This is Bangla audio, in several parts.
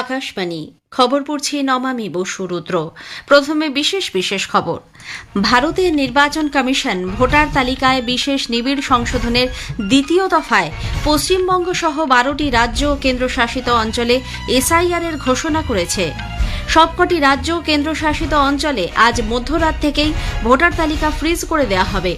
আকাশবাণী। খবর পড়ছি নমামি বসু রুদ্র। প্রথমে বিশেষ বিশেষ খবর। ভারতের নির্বাচন কমিশন ভোটার তালিকায় বিশেষ নিবিড় সংশোধনের দ্বিতীয় দফায় পশ্চিমবঙ্গ সহ বারোটি রাজ্য ও কেন্দ্রশাসিত অঞ্চলে এসআইআর এর ঘোষণা করেছে। সবকটি রাজ্য ও কেন্দ্রশাসিত অঞ্চলে আজ মধ্যরাত থেকেই ভোটার তালিকা ফ্রিজ করে দেওয়া হবে।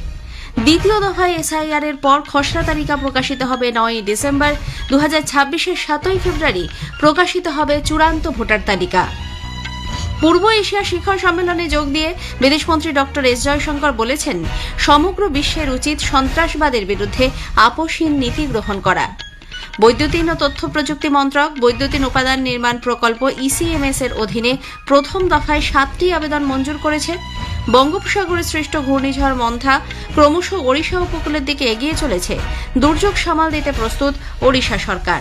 দ্বিতীয় দফায় এসআইআর এর পর খসড়া তালিকা প্রকাশিত হবে নয় ডিসেম্বর দু হাজার ছাব্বিশের সাতই ফেব্রুয়ারি প্রকাশিত হবে চূড়ান্ত ভোটার তালিকা। পূর্ব এশিয়া শিখর সম্মেলনে যোগ দিয়ে বিদেশমন্ত্রী ডক্টর এস জয়শঙ্কর বলেছেন, সমগ্র বিশ্বের উচিত সন্ত্রাসবাদের বিরুদ্ধে আপোষহীন নীতি গ্রহণ করা। বৈদ্যুতিন ও তথ্য প্রযুক্তি মন্ত্রক বৈদ্যুতিন উপাদান নির্মাণ প্রকল্প ইসিএমএস এর অধীনে প্রথম দফায় সাতটি আবেদন মঞ্জুর করেছে। বঙ্গোপসাগরে সৃষ্ট ঘূর্ণিঝড় মন্থা ক্রমশ ওড়িশা উপকূলের দিকে এগিয়ে চলেছে। দুর্যোগ সামাল দিতে প্রস্তুত ওড়িশা সরকার।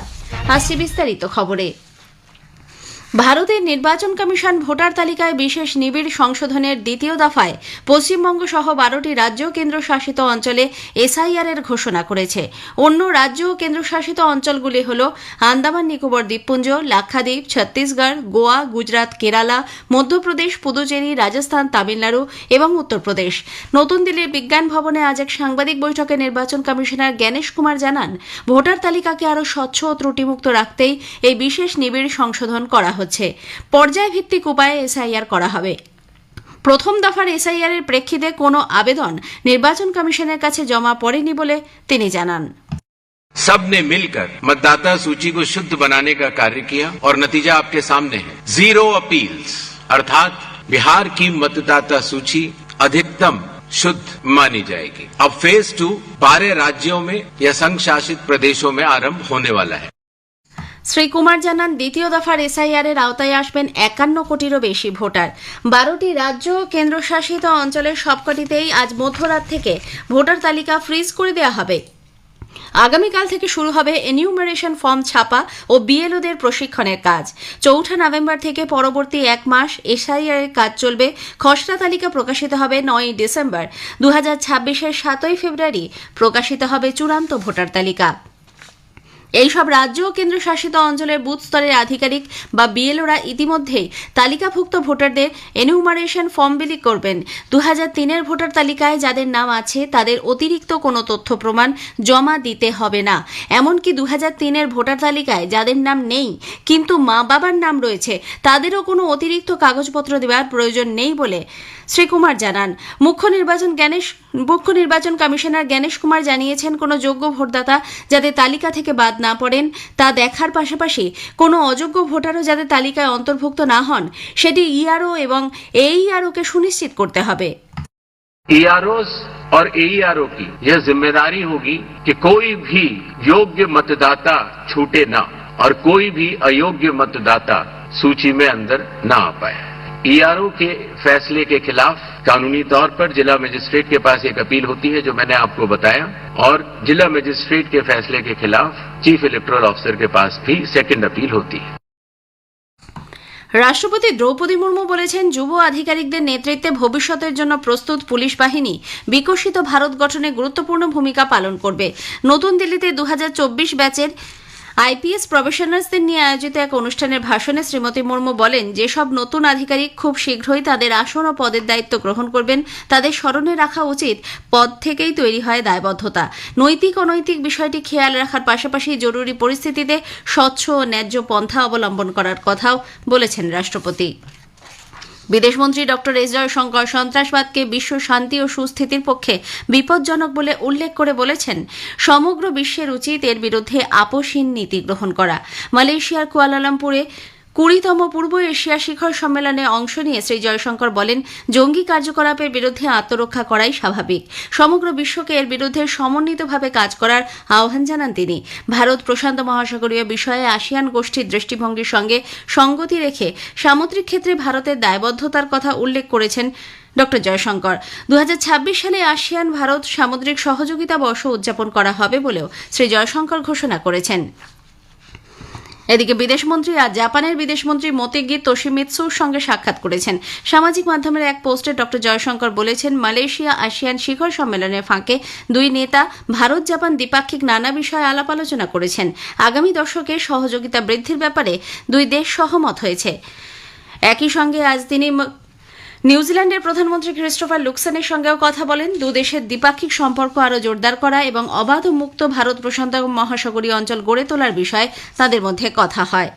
আসছি বিস্তারিত খবরে। ভারতের নির্বাচন কমিশন ভোটার তালিকায় বিশেষ নিবিড় সংশোধনের দ্বিতীয় দফায় পশ্চিমবঙ্গ সহ বারোটি রাজ্য কেন্দ্রশাসিত অঞ্চলে এসআইআর এর ঘোষণা করেছে। অন্য রাজ্য ও কেন্দ্রশাসিত অঞ্চলগুলি হল আন্দামান, নিকোবর দ্বীপপুঞ্জ, লাক্ষাদ্বীপ, ছত্তিশগড়, গোয়া, গুজরাট, কেরালা, মধ্যপ্রদেশ, পুদুচেরি, রাজস্থান, তামিলনাড়ু এবং উত্তরপ্রদেশ। নতুন দিল্লির বিজ্ঞান ভবনে আজ এক সাংবাদিক বৈঠকে নির্বাচন কমিশনার জ্ঞানেশ কুমার জানান, ভোটার তালিকাকে আরও স্বচ্ছ ও ত্রুটিমুক্ত রাখতেই এই বিশেষ নিবিড় সংশোধন করা হচ্ছে। পর্যায়ভিত্তিক উপায়ে এসআইআর করা হবে প্রথম দফার এসআইআর এর প্রেক্ষিতে কোনো আবেদন নির্বাচন কমিশনের কাছে জমা পড়েনি বলে তিনি জানান सबने मिलकर मतदाता सूची को शुद्ध बनाने का कार्य किया और नतीजा आपके सामने है जीरो अपील्स अर्थात बिहार की मतदाता सूची अधिकतम शुद्ध मानी जाएगी अब फेज टू बारह राज्यों में या संघ शासित प्रदेशों में आरंभ होने वाला है শ্রী কুমার জানান, দ্বিতীয় দফার এসআইআর এর আওতায় আসবেন একান্ন কোটিরও বেশি ভোটার। বারোটি রাজ্য ও কেন্দ্রশাসিত অঞ্চলের সবকটিতেই আজ মধ্যরাত থেকে ভোটার তালিকা ফ্রিজ করে দেওয়া হবে। আগামীকাল থেকে শুরু হবে এনিউমারেশন ফর্ম ছাপা ও বিএলওদের প্রশিক্ষণের কাজ। চৌঠা নভেম্বর থেকে পরবর্তী এক মাস এসআইআর এর কাজ চলবে। খসড়া তালিকা প্রকাশিত হবে নয় ডিসেম্বর। দু হাজার ছাব্বিশের সাতই ফেব্রুয়ারি প্রকাশিত হবে চূড়ান্ত ভোটার তালিকা। এইসব রাজ্য ও কেন্দ্রশাসিত অঞ্চলের বুথ স্তরের আধিকারিক বা বিএলওরা ইতিমধ্যেই তালিকাভুক্ত ভোটারদের এনিউমারেশন ফর্ম বিলি করবেন। দু হাজার তিনের ভোটার তালিকায় যাদের নাম আছে, তাদের অতিরিক্ত কোনো তথ্য প্রমাণ জমা দিতে হবে না। এমনকি দু হাজার তিনের ভোটার তালিকায় যাদের নাম নেই, কিন্তু মা বাবার নাম রয়েছে, তাদেরও কোনো অতিরিক্ত কাগজপত্র দেওয়ার প্রয়োজন নেই বলে শ্রী কুমার জানান মুখ্য নির্বাচন জ্ঞানেশ মুখ্য নির্বাচন কমিশনার জ্ঞানেশ কুমার জানিয়েছেন কোনো যোগ্য ভোটদাতা যাতে তালিকা থেকে বাদ না পড়েন তা দেখার পাশাপাশি কোনো অযোগ্য ভোটারও যাতে তালিকায় অন্তর্ভুক্ত না হন সেটি ইআরও এবং এইআরওকে সুনিশ্চিত করতে হবে ईआरओ और एईआरओ की यह जिम्मेदारी होगी कि कोई भी योग्य मतदाता छूटे ना और कोई भी अयोग्य मतदाता सूची में अंदर ना आ पाए ईआरओ के फैसले के खिलाफ कानूनी तौर पर जिला मजिस्ट्रेट के पास एक अपील होती है जो मैंने आपको बताया और जिला मजिस्ट्रेट के फैसले के खिलाफ चीफ इलेक्टोरल ऑफिसर के पास भी सेकंड अपील होती है রাষ্ট্রপতি দ্রৌপদী মুর্মু বলেছেন যুব আধিকারিকদের নেতৃত্বে ভবিষ্যতের জন্য প্রস্তুত পুলিশ বাহিনী বিকশিত ভারত গঠনে গুরুত্বপূর্ণ ভূমিকা পালন করবে নতুন দিল্লিতে দু ব্যাচের আইপিএস প্রফেশনালসদের নিয়ে আয়োজিত এক অনুষ্ঠানের ভাষণে শ্রীমতী মুর্মু বলেন, যেসব নতুন আধিকারিক খুব শীঘ্রই তাদের আসন ও পদের দায়িত্ব গ্রহণ করবেন, তাদের স্মরণে রাখা উচিত পদ থেকেই তৈরি হয় দায়বদ্ধতা। নৈতিক অনৈতিক বিষয়টি খেয়াল রাখার পাশাপাশি জরুরি পরিস্থিতিতে স্বচ্ছ ও ন্যায্য পন্থা অবলম্বন করার কথাও বলেছেন রাষ্ট্রপতি। বিদেশমন্ত্রী ডক্টর এস জয়শঙ্কর সন্ত্রাসবাদকে বিশ্ব শান্তি ও সুস্থিতির পক্ষে বিপজ্জনক বলে উল্লেখ করে বলেছেন, সমগ্র বিশ্বের উচিত এর বিরুদ্ধে আপোষহীন নীতি গ্রহণ করা। মালয়েশিয়ার কুয়ালালামপুরে কুড়িতম পূর্ব এশিয়া শিখর সম্মেলনে অংশ নিয়ে শ্রী জয়শঙ্কর বলেন, জঙ্গি কার্যকলাপের বিরুদ্ধে আত্মরক্ষা করাই স্বাভাবিক। সমগ্র বিশ্বকে এর বিরুদ্ধে সমন্বিতভাবে কাজ করার আহ্বান জানান তিনি। ভারত প্রশান্ত মহাসাগরীয় বিষয়ে আসিয়ান গোষ্ঠীর দৃষ্টিভঙ্গির সঙ্গে সঙ্গতি রেখে সামুদ্রিক ক্ষেত্রে ভারতের দায়বদ্ধতার কথা উল্লেখ করেছেন ড. জয়শঙ্কর। দু হাজার ছাব্বিশ সালে আসিয়ান ভারত সামুদ্রিক সহযোগিতা বর্ষ উদযাপন করা হবে বলেও শ্রী জয়শঙ্কর ঘোষণা করেছেন। এদিকে বিদেশমন্ত্রী আর জাপানের বিদেশমন্ত্রী মতিগি তোশিমিৎসুর সঙ্গে সাক্ষাৎ করেছেন। সামাজিক মাধ্যমের এক পোস্টে ড জয়শঙ্কর বলেছেন, মালয়েশিয়া আসিয়ান শিখর সম্মেলনের ফাঁকে দুই নেতা ভারত জাপান দ্বিপাক্ষিক নানা বিষয়ে আলাপ আলোচনা করেছেন। আগামী দশকে সহযোগিতা বৃদ্ধির ব্যাপারে দুই দেশ সহমত হয়েছে। একই সঙ্গে আজ তিনি নিউজিল্যান্ডের প্রধানমন্ত্রী ক্রিস্টোফার লুকসেনের সঙ্গেও কথা বলেন। দু দেশের দ্বিপাক্ষিক সম্পর্ক আরও জোরদার করা এবং অবাধ মুক্ত ভারত প্রশান্ত মহাসাগরীয় অঞ্চল গড়ে তোলার বিষয়ে তাদের মধ্যে কথা হয়।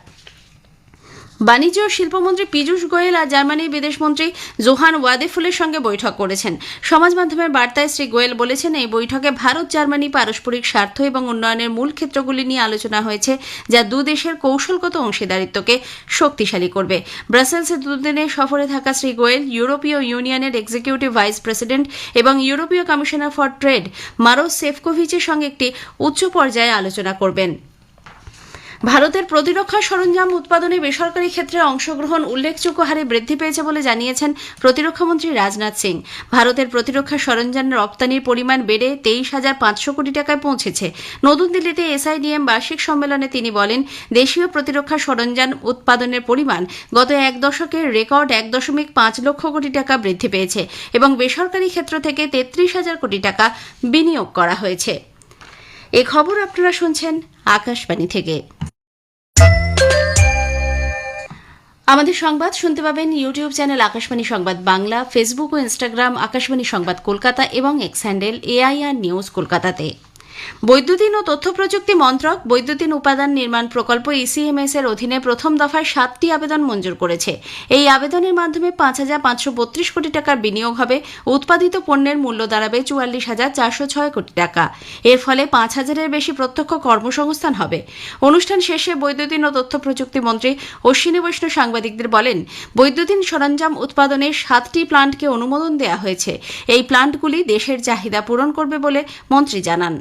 বাণিজ্য ও শিল্পমন্ত্রী পীযূষ গোয়েল আর জার্মানির বিদেশমন্ত্রী জোহান ওয়াদেফুলের সঙ্গে বৈঠক করেছেন। সমাজ মাধ্যমের বার্তায় শ্রী গোয়েল বলেছেন, এই বৈঠকে ভারত, জার্মানি পারস্পরিক স্বার্থ এবং উন্নয়নের মূল ক্ষেত্রগুলি নিয়ে আলোচনা হয়েছে, যা দু দেশের কৌশলগত অংশীদারিত্বকে শক্তিশালী করবে। ব্রাসেলসে দুদিনের সফরে থাকা শ্রী গোয়েল, ইউরোপীয় ইউনিয়নের এক্সিকিউটিভ ভাইস প্রেসিডেন্ট এবং ইউরোপীয় কমিশনার ফর ট্রেড মারো সেফকোভিচের সঙ্গে একটি উচ্চ পর্যায়ে আলোচনা করবেন। ভারতের প্রতিরক্ষা সরঞ্জাম উৎপাদনে বেসরকারি ক্ষেত্রে অংশগ্রহণ উল্লেখযোগ্য হারে বৃদ্ধি পেয়েছে বলে জানিয়েছেন প্রতিরক্ষামন্ত্রী রাজনাথ সিং। ভারতের প্রতিরক্ষা সরঞ্জাম রপ্তানির পরিমাণ বেড়ে তেইশ হাজার পাঁচশো কোটি টাকায় পৌঁছেছে। নতুন দিল্লিতে এসআইডিএম বার্ষিক সম্মেলনে তিনি বলেন, দেশীয় প্রতিরক্ষা সরঞ্জাম উৎপাদনের পরিমাণ গত এক দশকের রেকর্ড এক দশমিক পাঁচ লক্ষ কোটি টাকা বৃদ্ধি পেয়েছে এবং বেসরকারি ক্ষেত্র থেকে তেত্রিশ হাজার কোটি টাকা বিনিয়োগ করা হয়েছে। এ খবর আপনারা শুনছেন আকাশবাণী থেকে। আমাদের সংবাদ শুনতে পাবেন ইউটিউব চ্যানেল আকাশবাণী সংবাদ বাংলা, ফেসবুক ও ইনস্টাগ্রাম আকাশবাণী সংবাদ কলকাতা এবং এক্স হ্যান্ডেল এআইআর নিউজ কলকাতাতে। বৈদ্যুতিন ও তথ্য প্রযুক্তি মন্ত্রক বৈদ্যুতিন উপাদান নির্মাণ প্রকল্প ইসিএমএস এর অধীনে প্রথম দফায় সাতটি আবেদন মঞ্জুর করেছে। এই আবেদনের মাধ্যমে পাঁচ হাজার পাঁচশো বত্রিশ কোটি টাকার বিনিয়োগ হবে। উৎপাদিত পণ্যের মূল্য দাঁড়াবে চুয়াল্লিশ হাজার চারশো ছয় কোটি টাকা। এর ফলে পাঁচ হাজারের বেশি প্রত্যক্ষ কর্মসংস্থান হবে। অনুষ্ঠান শেষে বৈদ্যুতিন ও তথ্য প্রযুক্তি মন্ত্রী অশ্বিনী বৈষ্ণব সাংবাদিকদের বলেন, বৈদ্যুতিন সরঞ্জাম উৎপাদনে সাতটি প্লান্টকে অনুমোদন দেওয়া হয়েছে। এই প্লান্টগুলি দেশের চাহিদা পূরণ করবে বলে মন্ত্রী জানান।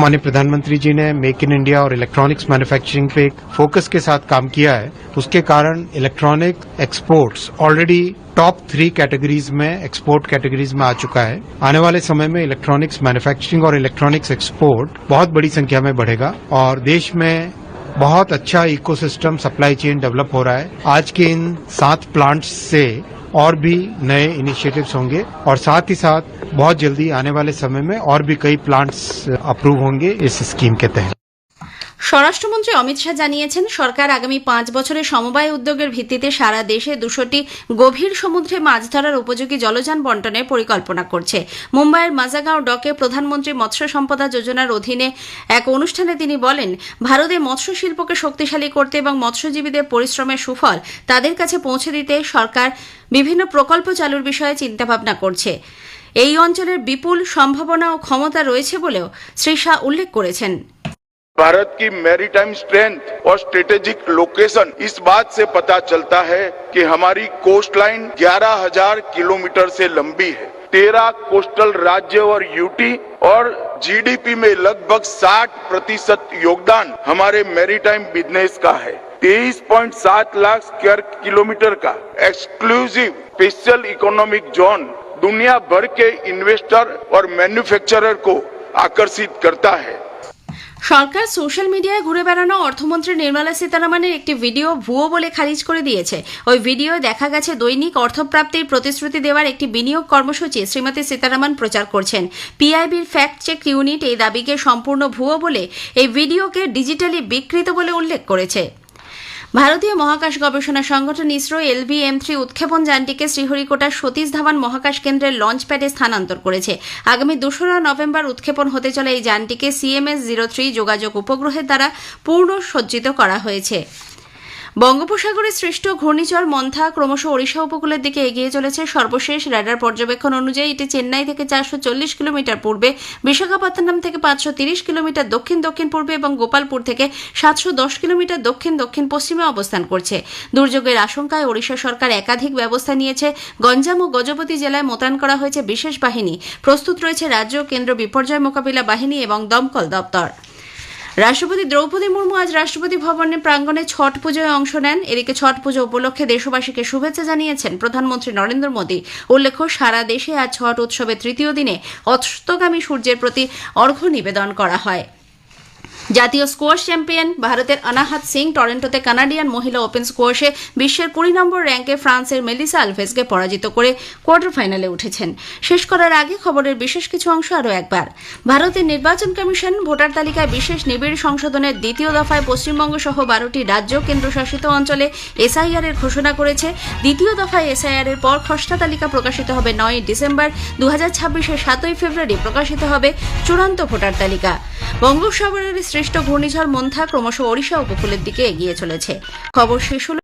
माननीय प्रधानमंत्री जी ने मेक इन इंडिया और इलेक्ट्रॉनिक्स मैन्युफैक्चरिंग पे एक फोकस के साथ काम किया है। उसके कारण electronic exports already top three categories में, एक्सपोर्ट कैटेगरीज में आ चुका है। आने वाले समय में इलेक्ट्रॉनिक्स मैन्युफैक्चरिंग और इलेक्ट्रॉनिक्स एक्सपोर्ट बहुत बड़ी संख्या में बढ़ेगा और देश में बहुत अच्छा इकोसिस्टम सप्लाई चेन डेवलप हो रहा है। आज के इन सात प्लांट्स से और भी नए इनिशिएटिव्स होंगे और साथ ही साथ बहुत जल्दी आने वाले समय में और भी कई प्लांट्स अप्रूव होंगे इस स्कीम के तहत। স্বরাষ্ট্রমন্ত্রী অমিত শাহ জানিয়েছেন, সরকার আগামী পাঁচ বছরে সমবায় উদ্যোগের ভিত্তিতে সারা দেশে দুশোটি গভীর সমুদ্রে মাছ ধরার উপযোগী জলযান বন্টনের পরিকল্পনা করছে। মুম্বাইয়ের মাজাগাঁও ডকে প্রধানমন্ত্রী মৎস্য সম্পদা যোজনার অধীনে এক অনুষ্ঠানে তিনি বলেন, ভারতে মৎস্য শিল্পকে শক্তিশালী করতে এবং মৎস্যজীবীদের পরিশ্রমের সুফল তাদের কাছে পৌঁছে দিতে সরকার বিভিন্ন প্রকল্প চালুর বিষয়ে চিন্তাভাবনা করছে। এই অঞ্চলের বিপুল সম্ভাবনা ও ক্ষমতা রয়েছে বলেও শ্রী শাহ উল্লেখ করেছেন। भारत की मैरीटाइम स्ट्रेंथ और स्ट्रेटेजिक लोकेशन इस बात से पता चलता है कि हमारी कोस्ट लाइन 11,000 किलोमीटर से लंबी है। तेरह कोस्टल राज्य और यूटी और जीडीपी में लगभग 60 प्रतिशत योगदान हमारे मैरीटाइम बिज़नेस का है। 23.7 लाख स्क्वायर किलोमीटर का एक्सक्लूसिव स्पेशल इकोनॉमिक जोन दुनिया भर के इन्वेस्टर और मैन्युफैक्चरर को आकर्षित करता है। সরকার সোশ্যাল মিডিয়ায় ঘুরে বেড়ানো অর্থমন্ত্রী নির্মলা সীতারামনের একটি ভিডিও ভুয়ো বলে খারিজ করে দিয়েছে। ওই ভিডিও দেখা গেছে দৈনিক অর্থপ্রাপ্তির প্রতিশ্রুতি দেওয়ার একটি বিনিয়োগ কর্মসূচি শ্রীমতী সীতারামন প্রচার করছেন। পিআইবির ফ্যাক্ট চেক ইউনিট এই দাবিকে সম্পূর্ণ ভুয়ো বলে এই ভিডিওকে ডিজিটালি বিকৃত বলে উল্লেখ করেছে। ভারতীয় মহাকাশ গবেষণা সংগঠন ইসরো এলভি এম থ্রি উৎক্ষেপণ যানটিকে শ্রীহরিকোটার সতীশ ধাবান মহাকাশ কেন্দ্রের লঞ্চ প্যাডে স্থানান্তর করেছে। আগামী দোসরা নভেম্বর উৎক্ষেপণ হতে চলে এই যানটিকে সিএমএস জিরো থ্রি যোগাযোগ উপগ্রহের দ্বারা পূর্ণ সজ্জিত করা হয়েছে। বঙ্গোপসাগরে সৃষ্ট ঘূর্ণিঝড় মন্থা ক্রমশ ওড়িশা উপকূলের দিকে এগিয়ে চলেছে। সর্বশেষ র্যাডার পর্যবেক্ষণ অনুযায়ী এটি চেন্নাই থেকে চারশো চল্লিশ কিলোমিটার পূর্বে, বিশাখাপত্তনম থেকে পাঁচশো তিরিশ কিলোমিটার দক্ষিণ দক্ষিণ পূর্বে এবং গোপালপুর থেকে সাতশো দশ কিলোমিটার দক্ষিণ দক্ষিণ পশ্চিমে অবস্থান করছে। দুর্যোগের আশঙ্কায় ওড়িশা সরকার একাধিক ব্যবস্থা নিয়েছে। গঞ্জাম ও গজপতি জেলায় মোতায়েন করা হয়েছে বিশেষ বাহিনী। প্রস্তুত রয়েছে রাজ্য কেন্দ্র বিপর্যয় মোকাবিলা বাহিনী এবং দমকল দপ্তর। রাষ্ট্রপতি দ্রৌপদী মুর্মু আজ রাষ্ট্রপতি ভবনের প্রাঙ্গণে ছট পুজোয় অংশ নেন। এদিকে ছট পুজো উপলক্ষে দেশবাসীকে শুভেচ্ছা জানিয়েছেন প্রধানমন্ত্রী নরেন্দ্র মোদী। উল্লেখ্য, সারা দেশে আজ ছট উৎসবের তৃতীয় দিনে অস্তগামী সূর্যের প্রতি অর্ঘ্য নিবেদন করা হয়। জাতীয় স্কোয়াশ চ্যাম্পিয়ন ভারতের অনাহাত সিং, টরেন্টোতে কানাডিয়ান মহিলা ওপেন স্কোয়াশে বিশ্বের কুড়ি নম্বর র্যাঙ্কে ফ্রান্সের মেলিসা আলভেজকে পরাজিত করে কোয়ার্টার ফাইনালে উঠেছেন। শেষ করার আগে খবরের বিশেষ কিছু অংশ আরও একবার। ভারতের নির্বাচন কমিশন ভোটার তালিকায় বিশেষ নিবিড় সংশোধনের দ্বিতীয় দফায় পশ্চিমবঙ্গ সহ বারোটি রাজ্য কেন্দ্রশাসিত অঞ্চলে এসআইআর এর ঘোষণা করেছে। দ্বিতীয় দফায় এসআইআর এর পর খসড়া তালিকা প্রকাশিত হবে নয় ডিসেম্বর দু হাজার ছাব্বিশের সাতই ফেব্রুয়ারি প্রকাশিত হবে চূড়ান্ত ভোটার তালিকা। বঙ্গোপসাগরের সৃষ্ট ঘূর্ণিঝড় মন্থা ক্রমশ ওড়িশা উপকূলের দিকে এগিয়ে চলেছে। খবর শেষ হল